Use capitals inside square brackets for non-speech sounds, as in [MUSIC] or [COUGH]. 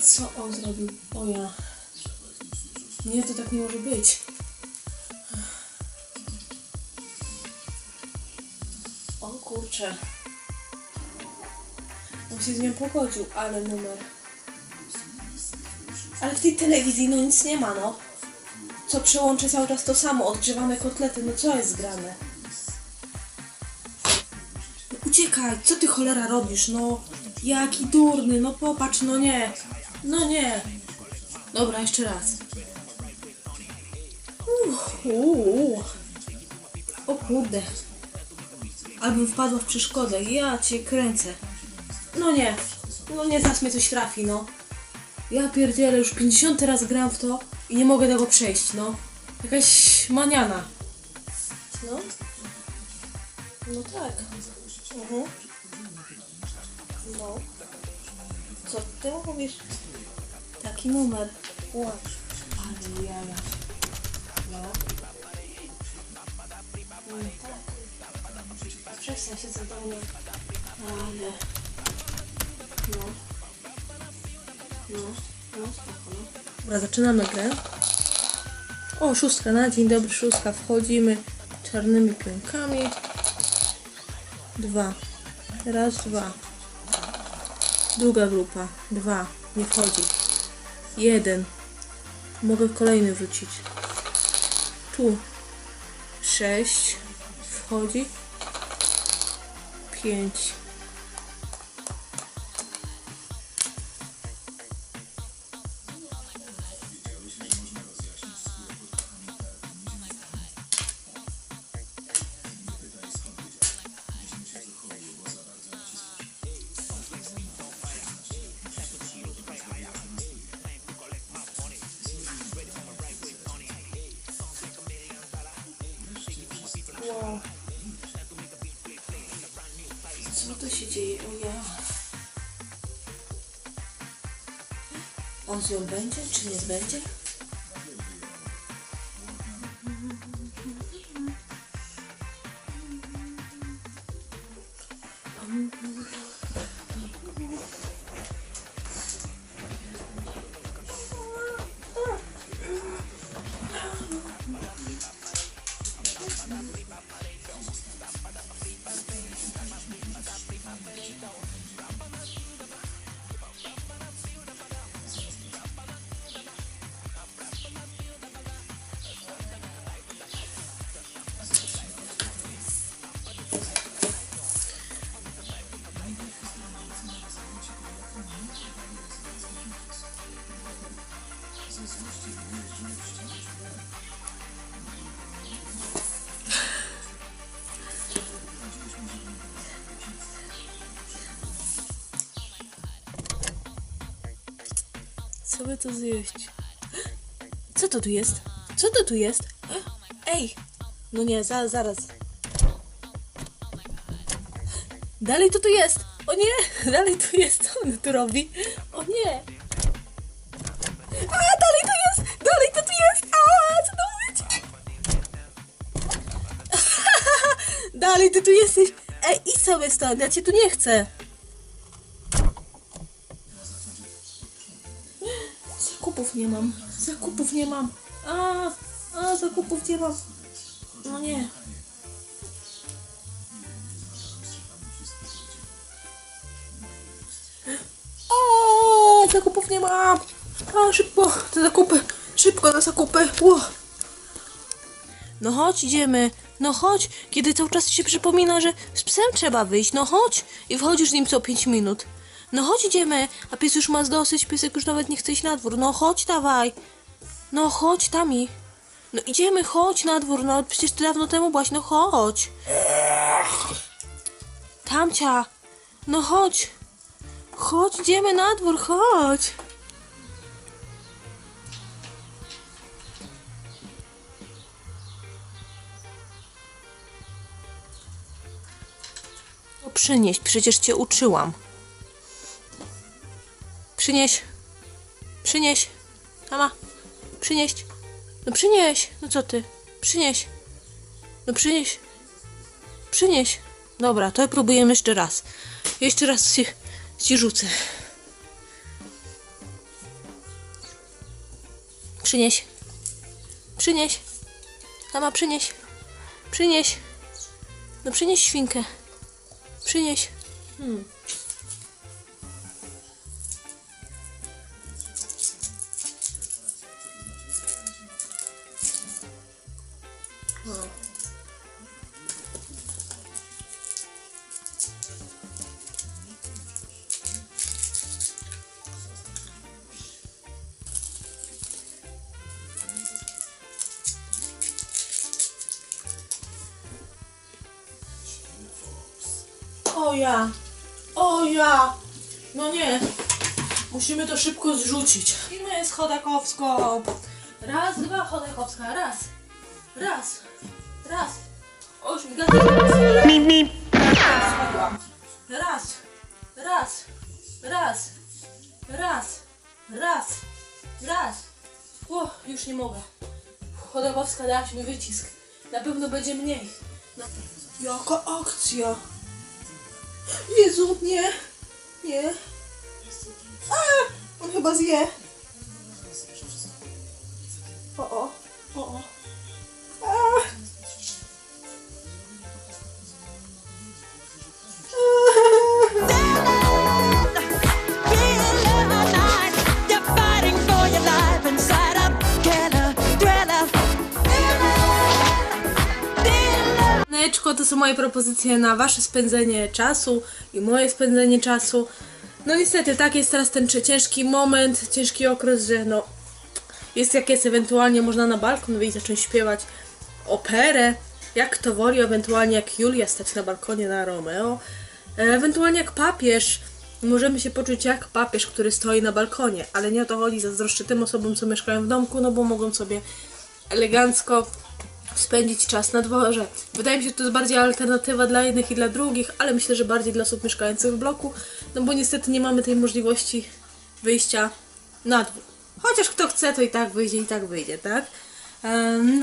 Co on zrobił? O ja. Nie, to tak nie może być. O kurczę. On się z nią pogodził, ale numer. Ale w tej telewizji no nic nie ma, no. Co przełączy cały czas to samo, odgrzewamy kotlety, no co jest grane? Uciekaj, co ty cholera robisz, no? Jaki durny, no popatrz, no nie. No nie. Dobra, jeszcze raz. Uff, uuu. O kurde. Abym wpadła w przeszkodę, ja cię kręcę. No nie, no nie, zaraz mnie coś trafi, no. Ja pierdzielę, już 50 raz gram w to i nie mogę tego przejść, no. Jakaś maniana. No. No tak. Mhm. No. Co ty mówisz? Taki numer. Ła. Ale jaja. No. No tak. Przestań się za mnie. Ale. No. No. No, spoko, no. Dobra, zaczynamy grę. O, szóstka na dzień dobry, szóstka. Wchodzimy czarnymi pionkami. Dwa. Raz, dwa. Druga grupa. Dwa. Nie wchodzi. Jeden. Mogę kolejny wrzucić. Tu. Sześć. Wchodzi. Pięć. Co to się dzieje? O. On z nią będzie, czy nie będzie? Co by to zjeść? Co to tu jest? Co to tu jest? Ej! No nie, za, zaraz. Dalej to tu jest! O nie! [LAUGHS] Dalej tu jest! Co on tu robi? O nie! A, dalej to jest! Dalej to tu jest! A, co to być? dalej ty tu jesteś! Ej, idź sobie stąd, ja cię tu nie chcę! Zakupów nie mam. Zakupów nie mam. A, a zakupów nie mam. No nie. O, zakupów nie mam. A, szybko, te zakupy. Szybko na zakupy. Ło. No chodź, idziemy. No chodź, kiedy cały czas się przypomina, że z psem trzeba wyjść. No chodź. I wchodzisz z nim co 5 minut. No chodź, idziemy. A pies już ma dosyć, piesek już nawet nie chce iść na dwór. No chodź, dawaj. No chodź, Tami. No idziemy, chodź na dwór. No przecież ty dawno temu byłaś. No chodź. Tamcia. No chodź. Chodź, idziemy na dwór, chodź. No przynieś, przecież cię uczyłam. Przynieś. Przynieś. Mama. Przynieść. No przynieś. No co ty? Przynieś. No przynieś. Przynieś. Dobra, to próbujemy jeszcze raz. Jeszcze raz ci, ci rzucę. Przynieś. Przynieś. Mama, przynieś. Przynieś. No przynieś świnkę. Przynieś. Hmm. O ja! O ja! No nie! Musimy to szybko zrzucić. I my z Chodakowską. Raz, dwa, Chodakowska. Raz. Raz. Raz. O, już mi gazetę Mip, mip. Raz. Raz. Raz. Raz. Raz. Raz. O, już nie mogę. Chodakowska dałaś mi wycisk. Na pewno będzie mniej. Na... Jaka akcja? Jezu, nie. Nie. A, on chyba zje. O, o. O, o. są moje propozycje na wasze spędzenie czasu i moje spędzenie czasu. No niestety, tak jest teraz ten ciężki moment, ciężki okres, że no jest jak jest, ewentualnie można na balkon wyjść, zacząć śpiewać operę, jak kto woli, ewentualnie jak Julia stać na balkonie na Romeo, e, ewentualnie jak papież, możemy się poczuć jak papież, który stoi na balkonie, ale nie o to chodzi, zazdroszczę tym osobom, co mieszkają w domku, no bo mogą sobie elegancko spędzić czas na dworze. Wydaje mi się, że to jest bardziej alternatywa dla jednych i dla drugich, ale myślę, że bardziej dla osób mieszkających w bloku, no bo niestety nie mamy tej możliwości wyjścia na dwór. Chociaż kto chce, to i tak wyjdzie, i tak wyjdzie, tak? Em, no.